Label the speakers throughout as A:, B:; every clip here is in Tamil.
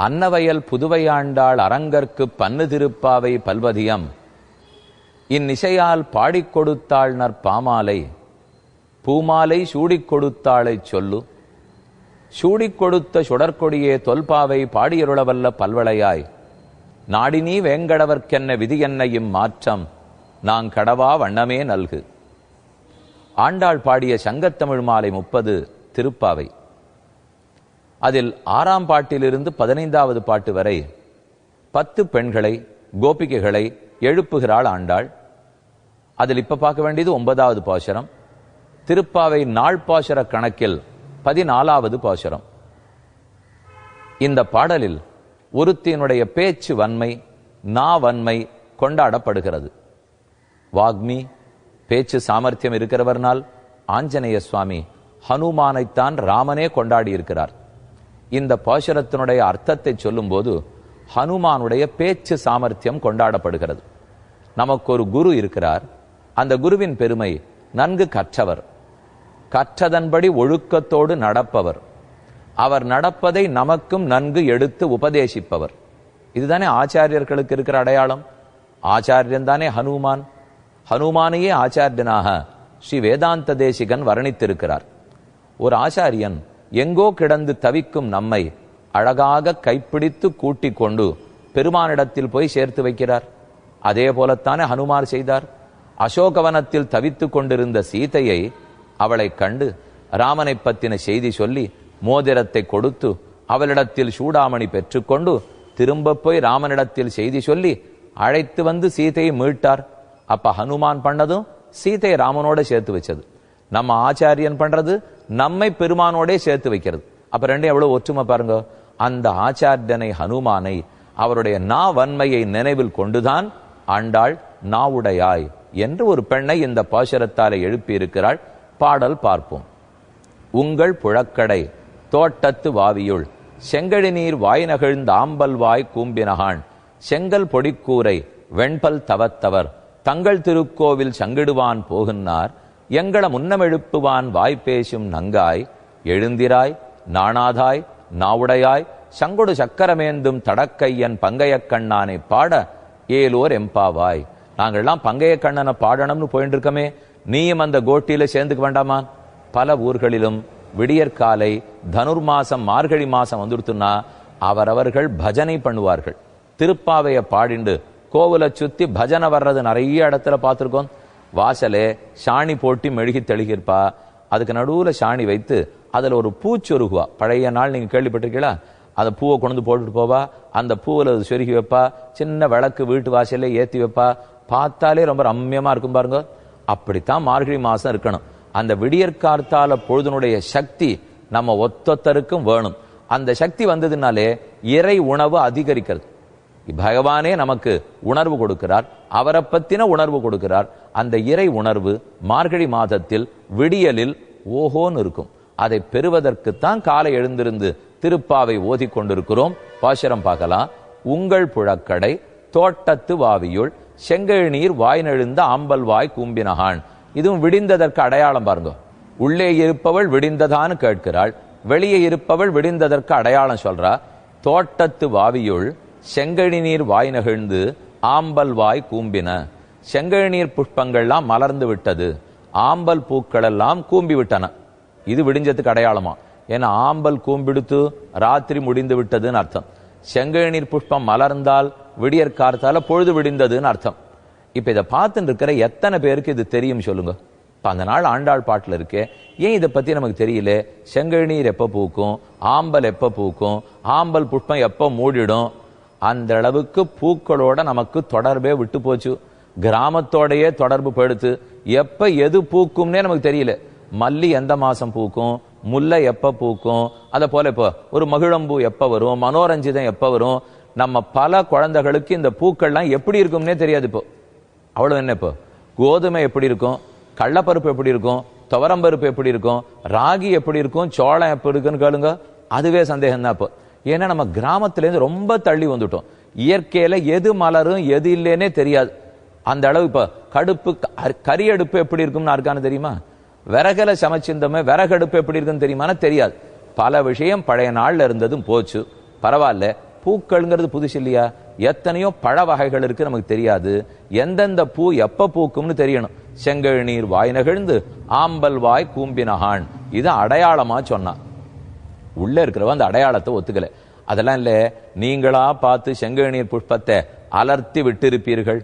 A: அன்னவயல் புதுவையாண்டாள் அரங்கற்கு பன்னு திருப்பாவை பல்வதியம். இந்நிசையால் பாடிக் கொடுத்தாள் நற்பாமாலை. பூமாலை சூடிக் கொடுத்தாளைச் சொல்லு. சூடிக் கொடுத்த சுடற்கொடியே தொல்பாவை பாடியருளவல்ல பல்வளையாய். நாடினீ வேங்கடவர்க்கென்ன விதி என்னையும் மாற்றம். நாங் கடவா வண்ணமே நல்கு. ஆண்டாள் பாடிய சங்கத்தமிழ் மாலை முப்பது திருப்பாவை. அதில் ஆறாம் பாட்டிலிருந்து பதினைந்தாவது பாட்டு வரை பத்து பெண்களை கோபிகைகளை எழுப்புகிறாள் ஆண்டாள். அதில் இப்ப பார்க்க வேண்டியது ஒன்பதாவது பாசுரம். திருப்பாவை நாள் பாசுர கணக்கில் பதினாலாவது பாசுரம். இந்த பாடலில் ஒருத்தியினுடைய பேச்சு வன்மை நா வன்மை கொண்டாடப்படுகிறது. வாக்மி பேச்சு சாமர்த்தியம் இருக்கிறவர்னால் ஆஞ்சநேய சுவாமி ஹனுமானைத்தான் ராமனே கொண்டாடி இருக்கிறார் இந்த பாசுரத்தினுடைய அர்த்தத்தை சொல்லும்போது ஹனுமானுடைய பேச்சு சாமர்த்தியம் கொண்டாடப்படுகிறது. நமக்கு ஒரு குரு இருக்கிறார். அந்த குருவின் பெருமை நன்கு கற்றவர். கற்றதன்படி ஒழுக்கத்தோடு நடப்பவர். அவர் நடப்பதை நமக்கும் நன்கு எடுத்து உபதேசிப்பவர். இதுதானே ஆச்சாரியர்களுக்கு இருக்கிற அடையாளம்? ஆச்சாரியன் தானே ஹனுமான். ஹனுமானையே ஆச்சாரியனாக ஸ்ரீ வேதாந்த தேசிகன் வர்ணித்திருக்கிறார். ஒரு ஆச்சாரியன் எங்கோ கிடந்து தவிக்கும் நம்மை அழகாக கைப்பிடித்து கூட்டிக் கொண்டு பெருமானிடத்தில் போய் சேர்த்து வைக்கிறார். அதே போலத்தானே ஹனுமார் செய்தார். அசோகவனத்தில் தவித்துக் கொண்டிருந்த சீதையை அவளை கண்டு ராமனை பத்தின செய்தி சொல்லி மோதிரத்தை கொடுத்து அவளிடத்தில் சூடாமணி பெற்றுக்கொண்டு திரும்ப போய் ராமனிடத்தில் செய்தி சொல்லி அழைத்து வந்து சீதையை மீட்டார். அப்ப ஹனுமான் பண்ணதும் சீதையை ராமனோட சேர்த்து வச்சது. நம்ம ஆச்சாரியன் பண்றது நம்மை பெருமானோடே சேர்த்து வைக்கிறது. அப்ப ரெண்டும் எவ்வளவு ஒற்றுமை பாருங்க. அந்த ஆச்சாரியனை ஹனுமானை அவருடைய நா வன்மையை நினைவில் கொண்டுதான் ஆண்டாள் நாவுடையாய் என்று ஒரு பெண்ணை இந்த பாசுரத்தாலே எழுப்பியிருக்கிறாள். பாடல் பார்ப்போம். உங்கள் புழக்கடை தோட்டத்து வாவியுள் செங்கழி நீர் வாய் நகழ்ந்த ஆம்பல் வாய் கூம்பினகான் செங்கல் பொடிக்கூரை வெண்பல் தவத்தவர் தங்கள் திருக்கோவில் சங்கிடுவான் போகின்றார் எங்கள முன்னமெழுப்புவான் வாய் பேசும் நங்காய் எழுந்திராய் நாணாதாய் நாவுடையாய் சங்கொடு சக்கரமேந்தும் தடக்கையன் பங்கையக்கண்ணானை பாட ஏலோர் எம்பாவாய். நாங்கள்லாம் பங்கைய கண்ணனை பாடணும்னு போயிட்டு இருக்கமே நீயும் அந்த கோட்டியில சேர்ந்துக்க வேண்டாமா பல ஊர்களிலும் விடியற்காலை தனுர் மாசம் மார்கழி மாசம் வந்துடுத்துன்னா அவரவர்கள் பஜனை பண்ணுவார்கள். திருப்பாவைய பாடிண்டு கோவிலை சுத்தி பஜனை வர்றது நிறைய இடத்துல பார்த்துருக்கோம். வாசலே சாணி போட்டி மெழுகி தெளிகிருப்பா. அதுக்கு நடுவில் சாணி வைத்து அதில் ஒரு பூச்சொருகுவா பழைய நாள் நீங்கள் கேள்விப்பட்டிருக்கீங்களா? அந்த பூவை கொண்டு போட்டுட்டு போவா. அந்த பூவில் அது சொருகி வைப்பா. சின்ன விளக்கு வீட்டு வாசல்ல ஏற்றி வைப்பா. பார்த்தாலே ரொம்ப ரம்யமாக இருக்கும் பாருங்க. அப்படித்தான் மார்கழி மாதம் இருக்கணும். அந்த விடியற்கார்த்தால பொழுதுனுடைய சக்தி நம்ம ஒத்தொத்தருக்கும் வேணும். அந்த சக்தி வந்ததுனாலே இறை உணவு அதிகரிக்கிறது. பகவானே நமக்கு உணர்வு கொடுக்கிறார் அவரை பத்தின உணர்வு கொடுக்கிறார். அந்த இறை உணர்வு மார்கழி மாதத்தில் விடியலில் ஓஹோன்னு இருக்கும். அதை பெறுவதற்குத்தான் காலை எழுந்திருந்து திருப்பாவை ஓதி கொண்டிருக்கிறோம். பாசுரம் பார்க்கலாம். உங்கள் புழக்கடை தோட்டத்து வாவியுள் செங்கல் நீர் வாய் நெழுந்த ஆம்பல் வாய் கூம்பினகான் இதுவும் விடிந்ததற்கு அடையாளம் பாருங்க. உள்ளே இருப்பவள் விடிந்ததான்னு கேட்கிறாள் வெளியே இருப்பவள் விடிந்ததற்கு அடையாளம் சொல்றா. தோட்டத்து வாவியுள் செங்கழி நீர் வாய் நெகிழ்ந்து ஆம்பல் வாய் கூம்பின. செங்கழி நீர் புஷ்பங்கள்லாம் மலர்ந்து விட்டது. ஆம்பல் பூக்கள் எல்லாம் கூம்பி விட்டன. இது விடிஞ்சதுக்கு அடையாளமா? ஏன்னா ஆம்பல் கூம்பிடுத்து ராத்திரி முடிந்து விட்டதுன்னு அர்த்தம். செங்கழி நீர் புஷ்பம் மலர்ந்தால் விடியற் கார்த்தால பொழுது விடிந்ததுன்னு அர்த்தம். இப்ப இதை பார்த்துட்டு இருக்கிற எத்தனை பேருக்கு இது தெரியும் சொல்லுங்க. இப்போ அந்த நாள் ஆண்டாள் பாட்டில் இருக்கே. ஏன் இதை பற்றி நமக்கு தெரியல? செங்கழி நீர் எப்போ பூக்கும்? ஆம்பல் எப்போ பூக்கும்? ஆம்பல் புஷ்பம் எப்போ மூடிடும்? அந்த அளவுக்கு பூக்களோட நமக்கு தொடர்பே விட்டு போச்சு. கிராமத்தோடயே தொடர்பு படுத்து எப்ப எது பூக்கும்னே நமக்கு தெரியல. மல்லி எந்த மாசம் பூக்கும் முல்லை எப்ப பூக்கும் அத போல இப்போ ஒரு மகிழம்பூ எப்ப வரும் மனோரஞ்சிதம் எப்ப வரும் நம்ம பல குழந்தைகளுக்கு இந்த பூக்கள்லாம் எப்படி இருக்கும்னே தெரியாது இப்போ. அவ்வளவு என்ன இப்போ? கோதுமை எப்படி இருக்கும்? கடலப்பருப்பு எப்படி இருக்கும்? துவரம்பருப்பு எப்படி இருக்கும்? ராகி எப்படி இருக்கும்? சோளம் எப்படி இருக்குன்னு கேளுங்க. அதுவே சந்தேகம் தான் இப்போ. ஏன்னா நம்ம கிராமத்துலேருந்து ரொம்ப தள்ளி வந்துட்டோம். இயற்கையில எது மலரும் எது இல்லைன்னே தெரியாது. அந்த அளவு இப்ப கடுப்பு க- அடுப்பு எப்படி இருக்கும்னு இருக்கான்னு தெரியுமா? விறகலை சமைச்சிருந்தோமே விறகடுப்பு எப்படி இருக்குன்னு தெரியுமானா தெரியாது. பல விஷயம் பழைய நாள்ல இருந்ததும் போச்சு. பரவாயில்ல. பூக்கள்ங்கிறது புதுசு இல்லையா? எத்தனையோ பழ வகைகள் இருக்கு நமக்கு தெரியாது. எந்தெந்த பூ எப்ப பூக்கும்னு தெரியணும். செங்கழ் நீர் வாய் நெகிழ்ந்து ஆம்பல் வாய் கூம்பினஹான். இது அடையாளமா சொன்னான். உள்ள இருக்கிறவன் அந்த அடையாளத்தை ஒத்துக்கல. அதெல்லாம் இல்ல நீங்களா பார்த்து செங்கழநீர் புஷ்பத்தை அலர்த்தி விட்டிருப்பீர்கள்.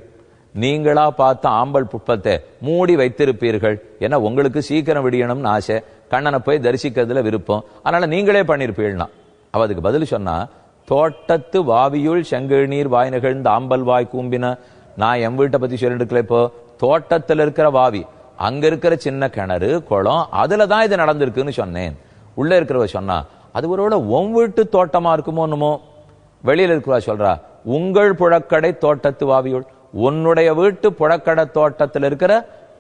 A: நீங்களா பார்த்து ஆம்பல் புஷ்பத்தை மூடி வைத்திருப்பீர்கள். ஏன்னா உங்களுக்கு சீக்கிரம் விடியணும்னு ஆசை. கண்ணனை போய் தரிசிக்கிறதுல விருப்பம். அதனால நீங்களே பண்ணிருப்பீள்னா அவ அதுக்கு பதில் சொன்னா தோட்டத்து வாவியுள் செங்கழநீர் வாய் நிகழ்ந்த ஆம்பல் வாய் கூம்பின நான் என் வீட்டை பத்தி சொல்லிட்டு இருக்கல இப்போ. தோட்டத்துல இருக்கிற வாவி அங்க இருக்கிற சின்ன கிணறு குளம் அதுல தான் இது நடந்திருக்குன்னு சொன்னேன். உள்ள இருக்கிறவ சொன்னா அது ஒருவேளை உன் வீட்டு தோட்டமா இருக்குமோ என்னமோ? வெளியில சொல்றா உங்கள் புழக்கடை தோட்டத்து வாவியுள் உன்னுடைய வீட்டு புழக்கடை தோட்டத்தில் இருக்கிற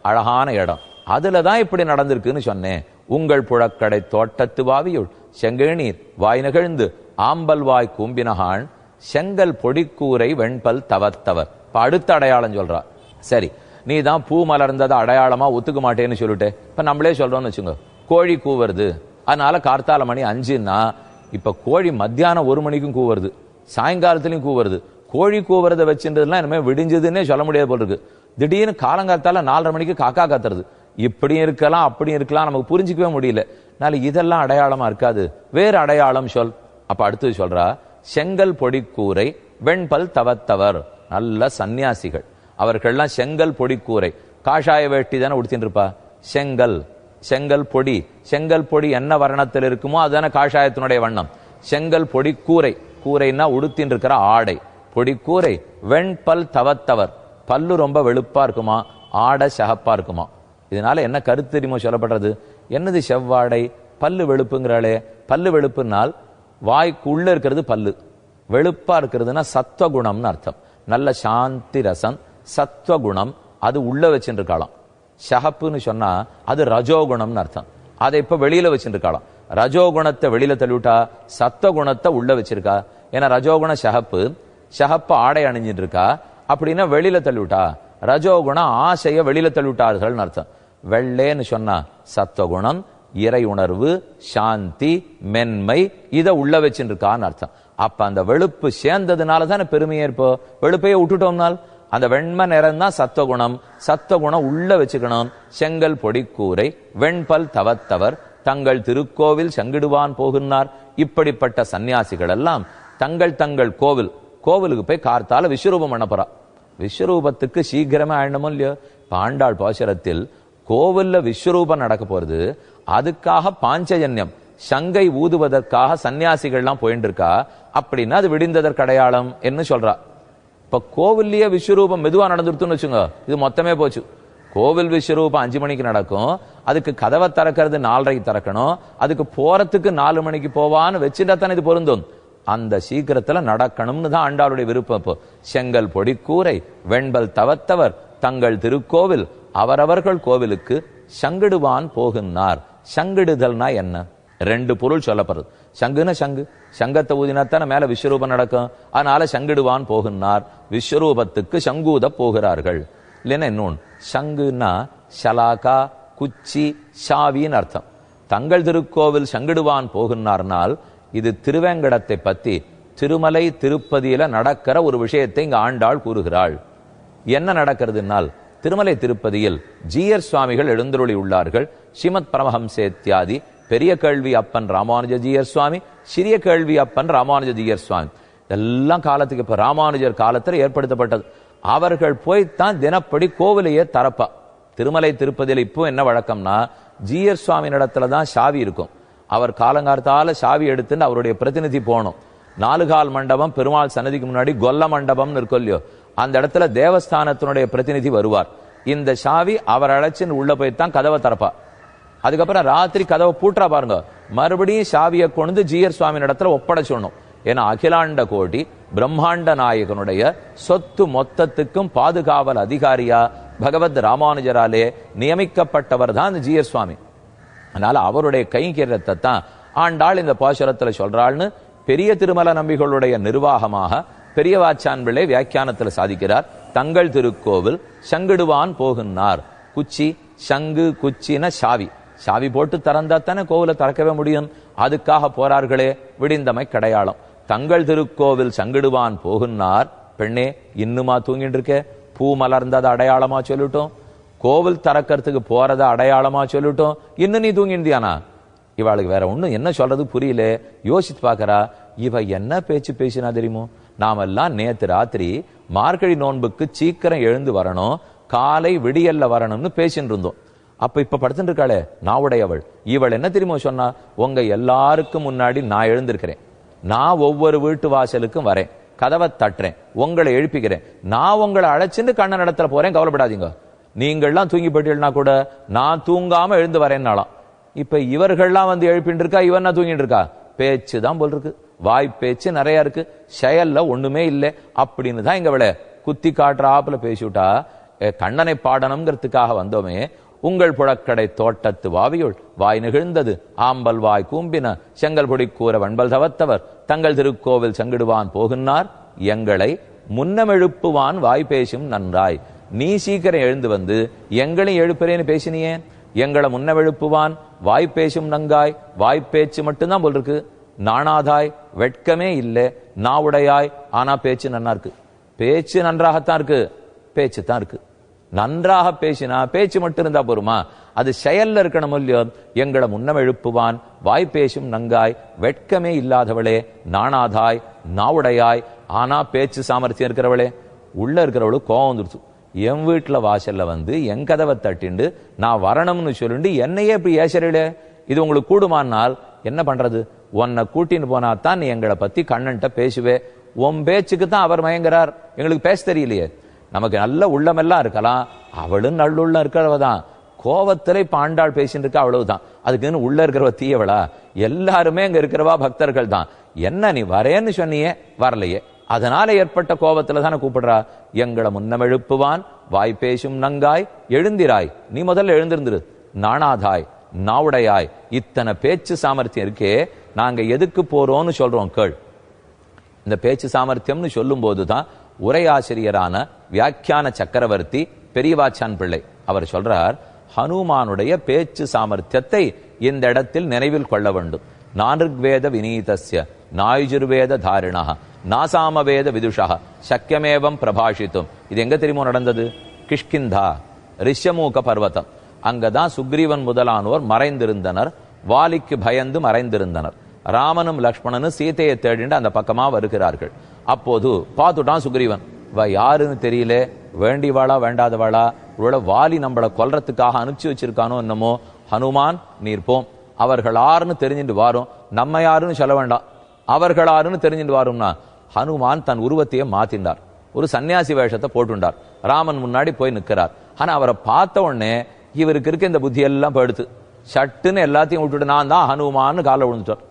A: அழகான இடம். அதுல தான் இப்படி நடந்திருக்குன்னு சொன்னேன். உங்கள் புழக்கடை தோட்டத்து வாவியுள் செங்கேணீர் வாய் நெகிழ்ந்து ஆம்பல் வாய் கூம்பினகான் செங்கல் பொடிக்கூரை வெண்பல் தவத்தவர். இப்ப அடுத்த அடையாளம் சொல்றா. சரி நீ தான் பூ மலர்ந்ததை அடையாளமா ஒத்துக்க மாட்டேன்னு சொல்லிட்டு. இப்ப நம்மளே சொல்றோம்னு வச்சுங்க கோழி கூவுறது அதனால கார்த்தால மணி அஞ்சுன்னா இப்ப கோழி மத்தியானம் ஒரு மணிக்கும் கூவுறது சாயங்காலத்திலயும் கூவுறது. கோழி கூவுறத வச்சுன்றதுலாம் இனிமேல் விடிஞ்சதுன்னே சொல்ல முடியாது போல் இருக்கு. திடீர்னு காலங்காத்தால நாலரை மணிக்கு காக்கா கத்துறது. இப்படியும் இருக்கலாம் அப்படியும் இருக்கலாம் நமக்கு புரிஞ்சிக்கவே முடியல. நாளை இதெல்லாம் அடையாளமா இருக்காது. வேறு அடையாளம் சொல். அப்ப அடுத்தது சொல்றா செங்கல் பொடிக்கூரை வெண்பல் தவத்தவர். நல்ல சந்நியாசிகள். அவர்கள்லாம் செங்கல் பொடி கூரை காஷாய வேட்டி தானே உடுத்தின்னு இருப்பா செங்கல். செங்கல் பொடி. செங்கல் பொடி என்ன வர்ணத்தில் இருக்குமோ அதுதானே காஷாயத்தினுடைய வண்ணம். செங்கல் பொடி கூரை. கூரைன்னா உடுத்தின்னு இருக்கிற ஆடை. பொடி கூரை வெண்பல் தவத்தவர். பல்லு ரொம்ப வெளுப்பா இருக்குமா? ஆடை சகப்பா இருக்குமா? இதனால என்ன கருத்து தெரியுமோ சொல்லப்படுறது? என்னது செவ்வாடை? பல்லு வெளுப்புங்கிறாளே. பல்லு வெளுப்புனால் வாய்க்கு உள்ள இருக்கிறது பல்லு. வெளுப்பா இருக்கிறதுனா சத்வகுணம்னு அர்த்தம். நல்ல சாந்தி ரசம் சத்வகுணம் அது உள்ள வச்சுருக்காளாம் ஷஹப்புன்னு சொன்னா அது ரஜோகுணம்னு அர்த்தம். அதை இப்ப வெளியில வச்சுட்டு ரஜோகுணத்தை வெளியில தள்ளிவிட்டா சத்த குணத்தை உள்ள வச்சிருக்கா? ஏன்னா ரஜோகுண ஷஹப்பு ஷஹப்பு ஆடை அணிஞ்சிட்டு இருக்கா அப்படின்னா வெளியில தள்ளிவிட்டா. ரஜோகுண ஆசைய வெளியில தள்ளிவிட்டார்கள் அர்த்தம். வெள்ளேன்னு சொன்னா சத்வகுணம் இறை உணர்வு சாந்தி மென்மை இதை உள்ள வச்சுருக்கான்னு அர்த்தம். அப்ப அந்த வெளுப்பு சேர்ந்ததுனால தானே பெருமையே இருப்போம் வெளுப்பையே விட்டுட்டோம்னால்? அந்த வெண்மை நிறம் தான் சத்துவகுணம். சத்துவகுணம் உள்ள வச்சுக்கணும். செங்கல் பொடிக்கூரை வெண்பல் தவத்தவர் தங்கள் திருக்கோவில் செங்கிடுவான் போகின்றார். இப்படிப்பட்ட சன்னியாசிகள் எல்லாம் தங்கள் தங்கள் கோவில் கோவிலுக்கு போய் கார்த்தால விஸ்வரூபம் பண்ண விஸ்வரூபத்துக்கு சீக்கிரமே ஆயிடணுமோ இல்லையோ? பாண்டாள் ஆண்டாள் பாசுரத்தில் கோவில்ல விஸ்வரூபம் நடக்க போறது. அதுக்காக பாஞ்சஜன்யம் சங்கை ஊதுவதற்காக சன்னியாசிகள்லாம் போயிட்டு இருக்கா அப்படின்னா அது விடிந்ததற்கு அடையாளம் என்று சொல்றா. இப்போ கோவில்லையே விஸ்வரூபம் மெதுவாக நடந்துருத்துன்னு வச்சுங்க இது மொத்தமே போச்சு. கோவில் விஸ்வரூபம் அஞ்சு மணிக்கு நடக்கும் அதுக்கு கதவை திறக்கிறது நாலரைக்கு திறக்கணும் அதுக்கு போறதுக்கு நாலு மணிக்கு போவான்னு வச்சுட்டா தானே இது பொருந்தும். அந்த சீக்கிரத்தில் நடக்கணும்னு தான் ஆண்டாளுடைய விருப்பம் இப்போ. செங்கல் பொடிக்கூரை வெண்பல் தவத்தவர் தங்கள் திருக்கோவில் அவரவர்கள் கோவிலுக்கு சங்கிடுவான் போகின்றார் சங்கிடுதல்னா என்ன? ரெண்டு பொருள் சொல்லப்படுறது சங்குனா சங்கு. சங்கத்தை ஊதினாத்தான மேல விஸ்வரூபம் நடக்கும். அதனால சங்கிடுவான் போகின்றார். விஸ்வரூபத்துக்கு சங்கூத போகிறார்கள். இல்லைன்னா இன்னொன்று சங்குன்னா ஷலாக்கா குச்சி ஷாவின்னு அர்த்தம். தங்கள் திருக்கோவில் சங்கிடுவான் போகின்றார்னால் இது திருவேங்கடத்தை பத்தி திருமலை திருப்பதியில நடக்கிற ஒரு விஷயத்தை இங்க ஆண்டாள் கூறுகிறாள். என்ன நடக்கிறதுனால் திருமலை திருப்பதியில் ஜீயர் சுவாமிகள் எழுந்தருளி உள்ளார்கள். ஸ்ரீமத் பரமஹம்சேத்யாதி பெரிய கேள்வி அப்பன் ராமானுஜர் ஜீயர் சுவாமி சிறிய கேள்வி அப்பன் ராமானுஜ சுவாமி. எல்லாம் காலத்துக்கு இப்ப ராமானுஜர் காலத்தில் ஏற்படுத்தப்பட்டது. அவர்கள் போய்த்தான் தினப்படி கோவிலையே தரப்பா. திருமலை திருப்பதியில் இப்போ என்ன வழக்கம்னா ஜீயர் சுவாமி இடத்துல தான் சாவி இருக்கும். அவர் காலங்காலத்தால் சாவி எடுத்துன்னு அவருடைய பிரதிநிதி போகணும். நாலுகால் மண்டபம் பெருமாள் சன்னதிக்கு முன்னாடி கொல்ல மண்டபம்னு இருக்கும் இல்லையோ அந்த இடத்துல தேவஸ்தானத்தினுடைய பிரதிநிதி வருவார். இந்த சாவி அவர் அழைச்சின்னு உள்ள போய் தான் கதவை திறப்பா அதுக்கப்புறம் ராத்திரி கதவை பூட்டுறா பாருங்க. மறுபடியும் சாவியை கொண்டு ஜீயர் சுவாமி இடத்துல ஒப்படைச்சிடணும் ஏன்னா அகிலாண்ட கோடி பிரம்மாண்ட நாயகனுடைய சொத்து மொத்தத்துக்கும் பாதுகாவல் அதிகாரியா பகவத் ராமானுஜராலே நியமிக்கப்பட்டவர் தான் இந்த ஜீயர் சுவாமி. அதனால அவருடைய கைங்கரியத்தை தான் ஆண்டாள் இந்த பாசுரத்தில் சொல்றாள்னு பெரிய திருமல நம்பிகளுடைய நிர்வாகமாக பெரியவாச்சான் பிள்ளை வியாக்கியானத்துல சாதிக்கிறார். தங்கள் திருக்கோவில் சங்கிடுவான் போகின்றார் குச்சி சங்கு குச்சின சாவி. சாவி போட்டு திறந்தா தானே கோவிலை திறக்கவே முடியும்? அதுக்காக போறார்களே விடிந்தமை கடையாளம். தங்கள் திருக்கோவில் சங்கிடுவான் போகுன்னார். பெண்ணே இன்னுமா தூங்கிட்டு இருக்க பூ மலர்ந்ததை அடையாளமா சொல்லட்டும். கோவில் திறக்கிறதுக்கு போறத அடையாளமா சொல்லட்டும். இன்னும் நீ தூங்கிண்டியானா இவாளுக்கு வேற ஒண்ணும் என்ன சொல்றது புரியல. யோசித்து பார்க்கறா இவ என்ன பேச்சு பேசினா தெரியுமோ? நாமெல்லாம் நேத்து ராத்திரி மார்கழி நோன்புக்கு சீக்கிரம் எழுந்து வரணும் காலை விடியல்ல வரணும்னு பேசிட்டு இருந்தோம் அப்ப இப்ப படுத்துட்டு இருக்காளே நான் உடையவள் இவள் என்ன தெரியுமோ சொன்னா உங்க எல்லாருக்கும் முன்னாடி நான் எழுந்திருக்கிறேன். நான் ஒவ்வொரு வீட்டு வாசலுக்கும் வரேன். கதவை தட்டுறேன். உங்களை எழுப்பிக்கிறேன். நான் உங்களை அழைச்சிட்டு கண்ணன் இடத்துல போறேன். கவலைப்படாதீங்க. நீங்கள்லாம் தூங்கி போயிட்டீங்கன்னா கூட நான் தூங்காம எழுந்து வரேன்னாலாம் இப்ப இவர்கள்லாம் வந்து எழுப்பிட்டு இருக்கா? இவன் தூங்கிட்டு இருக்கா? பேச்சு தான் போல் இருக்கு. வாய் பேச்சு நிறைய இருக்கு. செயல்ல ஒண்ணுமே இல்லை. அப்படின்னு தான் இங்க விளை குத்தி காட்டுறாப்புல பேசிவிட்டா கண்ணனை பாடணுங்கிறதுக்காக வந்தோமே உங்கள் புழக்கடை தோட்டத்து வாவியுள் வாய் நிகழ்ந்தது. ஆம்பல் வாய் கூம்பின செங்கல் பொடி கூற வண்பல் தவத்தவர். தங்கள் திருக்கோவில் செங்கிடுவான் போகுன்னார் எங்களை முன்னமெழுப்புவான் வாய் பேசும் நன்றாய். நீ சீக்கிரம் எழுந்து வந்து எங்களையும் எழுப்புறேன்னு பேசினியே. எங்களை முன்னவெழுப்புவான் வாய் பேசும் நங்காய். வாய் பேச்சு மட்டும்தான் போல் இருக்கு. நாணாதாய் வெட்கமே இல்லை. நாவுடையாய் ஆனா பேச்சு நன்னா இருக்கு. பேச்சு நன்றாகத்தான் இருக்கு. பேச்சு தான் இருக்கு. நன்றாக பேசினா பேச்சு மட்டும் இருந்தா போருமா? அது செயல்ல இருக்கணும் இல்லையோ எங்களை முன்னம் எழுப்புவான் வாய் பேசும் நங்காய் வெட்கமே இல்லாதவளே நாணாதாய் நாவுடையாய் ஆனா பேச்சு சாமர்த்தியம் இருக்கிறவளே. உள்ள இருக்கிறவளுக்கு கோவம் வந்துருச்சு. என் வீட்டில் வாசல்ல வந்து என் கதவை தட்டிண்டு நான் வரணும்னு சொல்லிட்டு என்னையே இப்படி ஏசரிலே இது உங்களுக்கு கூடுமானால் என்ன பண்றது? உன்னை கூட்டின்னு போனா தான் நீ எங்களை பத்தி கண்ணன்ட்ட பேசுவே. உன் பேச்சுக்கு தான் அவர் மயங்குறார். எங்களுக்கு பேச தெரியலையே. நமக்கு நல்ல உள்ளமெல்லாம் இருக்கலாம். அவளும் நல்லுள்ளம் இருக்கிறவ தான் கோவத்துல பாண்டாள் பேசிட்டு இருக்கா அவ்வளவுதான் அதுக்குன்னு உள்ள இருக்கிறவ தீயவளா? எல்லாருமே அங்க இருக்கிறவா பக்தர்கள் தான். என்ன நீ வரேன்னு சொன்னியே வரலையே. அதனால ஏற்பட்ட கோபத்துல தானே கூப்பிடுறா? எங்களை முன்னமெழுப்புவான் வாய் பேசும் நங்காய் எழுந்திராய். நீ முதல்ல எழுந்திருந்துரு. நாணாதாய் நாவுடையாய். இத்தனை பேச்சு சாமர்த்தியம் இருக்கே. நாங்க எதுக்கு போறோம்னு சொல்றோம் கேள். இந்த பேச்சு சாமர்த்தியம்னு சொல்லும் போதுதான் உரையாசிரியரான வியாக்கியான சக்கரவர்த்தி பெரியவாச்சான் பிள்ளை. அவர் சொல்றார் ஹனுமானுடைய பேச்சு சாமர்த்தியத்தை இந்த இடத்தில் நினைவில் கொள்ள வேண்டும். நானிர்வேத வினீதஸ்ய நாயுஜுர்வேத தாரிணா நாசாமவேத விதுஷா சக்கியமேவம் பிரபாஷித்தும். இது எங்க தெரியுமோ நடந்தது? கிஷ்கிந்தா ரிஷமூக பர்வதம். அங்கதான் சுக்ரீவன் முதலானோர் மறைந்திருந்தனர் வாலிக்கு பயந்து மறைந்திருந்தனர். ராமனும் லக்ஷ்மணனும் சீதையை தேடிண்டு அந்த பக்கமா வருகிறார்கள். அப்போது பார்த்துட்டான் சுக்ரீவன். இவ யாருன்னு தெரியல. வேண்டிவாளா வேண்டாதவாளா இவள வாலி நம்மள கொல்றதுக்காக அனுப்பிச்சு வச்சிருக்கானோ என்னமோ ஹனுமான் நீர்ப்போம் அவர்கள் ஆறுன்னு தெரிஞ்சுட்டு வாரும். நம்ம யாருன்னு சொல்ல வேண்டாம். அவர்கள் ஆறுன்னு தெரிஞ்சுட்டு வாரும்னா ஹனுமான் தன் உருவத்தையே மாத்தினார் ஒரு சன்னியாசி வேஷத்தை போட்டுண்டார். ராமன் முன்னாடி போய் நிற்கிறார். ஆனா அவரை பார்த்த உடனே இவருக்கு இருக்க இந்த புத்தி எல்லாம் போயிடுத்து சட்டுன்னு எல்லாத்தையும் விட்டுட்டு நான் தான் ஹனுமான்னு காலை விழுந்துட்டார்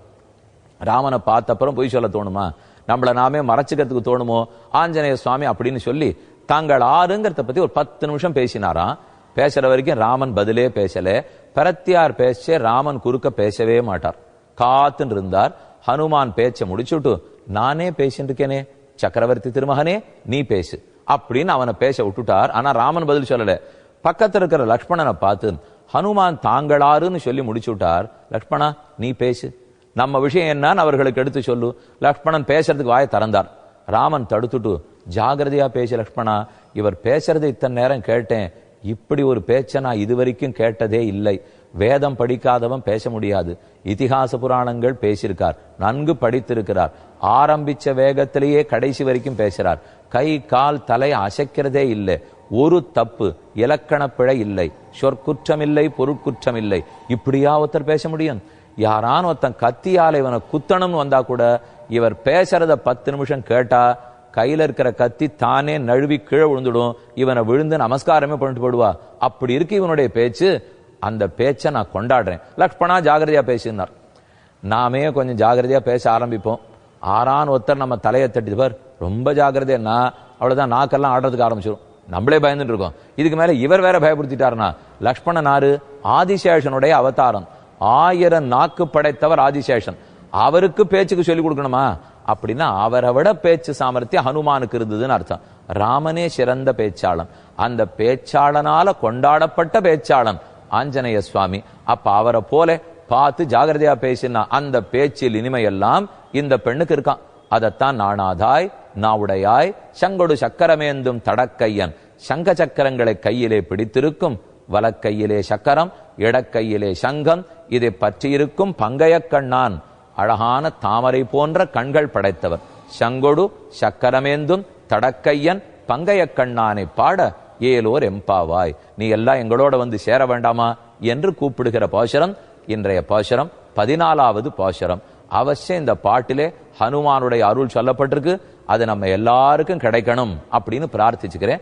A: ராமனை பார்த்த அப்புறம் பொய் சொல்ல தோணுமா? நம்மள நாமே மறைச்சிக்கிறதுக்கு தோணுமோ? ஆஞ்சநேய சுவாமி அப்படின்னு சொல்லி தாங்கள் ஆறுங்கிறத பத்தி ஒரு பத்து நிமிஷம் பேசினாராம். பேசுற வரைக்கும் ராமன் பதிலே பேசல. பரத்தியார் பேச ராமன் குறுக்க பேசவே மாட்டார். காத்துன்னு இருந்தார். ஹனுமான் பேச்ச முடிச்சுட்டு நானே பேசிட்டு இருக்கேனே. சக்கரவர்த்தி திருமகனே நீ பேசு. அப்படின்னு அவனை பேச விட்டுட்டார். ஆனா ராமன் பதில் சொல்லல. பக்கத்துல இருக்கிற லக்ஷ்மணனை பார்த்து ஹனுமான் தாங்களாருன்னு சொல்லி முடிச்சு விட்டார் லக்ஷ்மணா நீ பேசு. நம்ம விஷயம் என்னன்னு அவர்களுக்கு எடுத்து சொல்லு. லக்ஷ்மணன் பேசுறதுக்கு வாயை திறந்தார். ராமன் தடுத்துட்டு ஜாகிரதையா பேசு லக்ஷ்மணா. இவர் பேசுறதை இத்தனை நேரம் கேட்டேன். இப்படி ஒரு பேச்சை நான் இதுவரைக்கும் கேட்டதே இல்லை. வேதம் படிக்காதவன் பேச முடியாது. இதிகாச புராணங்கள் பேசியிருக்கார். நன்கு படித்திருக்கிறார். ஆரம்பிச்ச வேகத்திலேயே கடைசி வரைக்கும் பேசுறார். கை கால் தலை அசைக்கிறதே இல்லை. ஒரு தப்பு இலக்கண பிழை இல்லை. சொற்குற்றமில்லை பொருட்குற்றமில்லை. இப்படியா ஒருத்தர் பேச முடியும்? யாரான ஒருத்தன் கத்தியால இவனை குத்தணும்னு வந்தா கூட இவர் பேசுறத பத்து நிமிஷம் கேட்டா கையில இருக்கிற கத்தி தானே நழுவி கீழே விழுந்துடும். இவனை விழுந்து நமஸ்காரமே பண்ணிட்டு போடுவா அப்படி இருக்கு இவனுடைய பேச்சு. அந்த பேச்சை நான் கொண்டாடுறேன். லக்ஷ்மணா ஜாகிரதையா பேசினார். நாமே கொஞ்சம் ஜாகிரதையா பேச ஆரம்பிப்போம். ஆறான் ஒருத்தர் நம்ம தலையை தட்டி பார். ரொம்ப ஜாகிரதையா அவ்வளவுதான் நாக்கெல்லாம் ஆடுறதுக்கு ஆரம்பிச்சிடும் நம்மளே பயந்துட்டு இருக்கோம். இதுக்கு மேல இவர் வேற பயப்படுத்திட்டாருனா லக்ஷ்மணன் ஆறு ஆதிசேஷனுடைய அவதாரம். ஆயிரம் நாக்கு படைத்தவர் ஆதிசேஷன். அவருக்கு பேச்சுக்கு சொல்லிக் கொடுக்கணுமா? அப்படின்னா அவரை விட பேச்சு சாமர்த்தியம் ஹனுமானுக்கு இருந்ததுன்னு அர்த்தம். ராமனே சிறந்த பேச்சாளன். அந்த பேச்சாளனால கொண்டாடப்பட்ட பேச்சாளன் ஆஞ்சநேய சுவாமி. அப்ப அவரை போல பார்த்து ஜாகிரதையா பேசினா அந்த பேச்சில் இனிமையெல்லாம் இந்த பெண்ணுக்கு இருக்கான். அதைத்தான் நாணாதாய் நாவுடையாய் சங்கொடு சக்கரமேந்தும் தடக்கையன். சங்க சக்கரங்களை கையிலே பிடித்திருக்கும் வலக்கையிலே சக்கரம் இடக்கையிலே சங்கம் இதை பற்றியிருக்கும் பங்கையக்கண்ணான் அழகான தாமரை போன்ற கண்கள் படைத்தவர். சங்கொடு சக்கரமேந்தும் தடக்கையன் பங்கையக்கண்ணானை பாட ஏலோர் எம்பாவாய். நீ எல்லாம் எங்களோட வந்து சேர வேண்டாமா? என்று கூப்பிடுகிற பாசுரம் இன்றைய பாசுரம் பதினாலாவது பாசுரம். அவசியம் இந்த பாட்டிலே ஹனுமானுடைய அருள் சொல்லப்பட்டிருக்கு. அது நம்ம எல்லாருக்கும் கிடைக்கணும் அப்படின்னு பிரார்த்திச்சுக்கிறேன்.